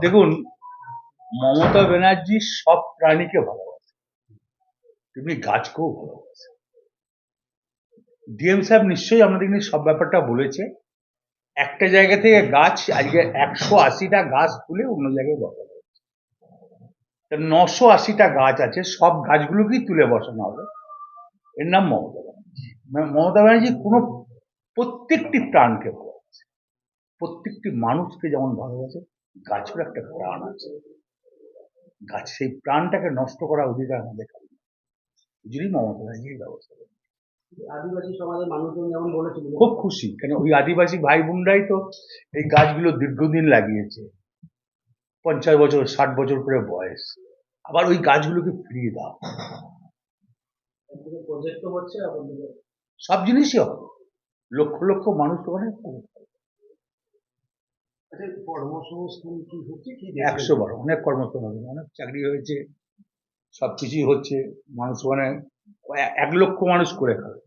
দেখুন, মমতা ব্যানার্জি সব প্রাণীকে ভালোবাসে। তেমনি গাছকেও ভালোবাসে। ডিএম সাহেব নিশ্চয়ই আমাদের নিয়ে সব ব্যাপারটা বলেছে। একটা জায়গা থেকে গাছ, আজকে একশো আশিটা গাছ তুলে অন্য জায়গায় বসানো হচ্ছে নশো আশিটা গাছ আছে, সব গাছগুলোকেই তুলে বসানো হবে। এর নাম মমতা ব্যানার্জি। মমতা ব্যানার্জি কোনো প্রত্যেকটি প্রাণকে ভালোবাসে। প্রত্যেকটি মানুষকে যেমন ভালোবাসে গাছের একটা প্রাণ আছে। গাছ সেই প্রাণটাকে নষ্ট করা অধিকার আমাদের কাছে জন্যই মমতা ব্যানার্জি এই ব্যবস্থা। আদিবাসী সমাজের মানুষজন যেমন বলেছিল। খুব খুশি। কেন ওই আদিবাসী ভাই বোনরাই তো এই গাছগুলো দীর্ঘদিন লাগিয়েছে। পঞ্চাশ বছর ষাট বছর করে বয়স। আবার ওই গাছগুলোকে ফিরিয়ে দাও। সব জিনিসই হবে। লক্ষ লক্ষ মানুষ ওখানে আচ্ছা কর্মসংস্থান কি হচ্ছে? একশো বার, অনেক কর্মসংস্থান, অনেক চাকরি হয়েছে, সব কিছুই হচ্ছে, মানুষ মানে এক লক্ষ মানুষ করে খাবে।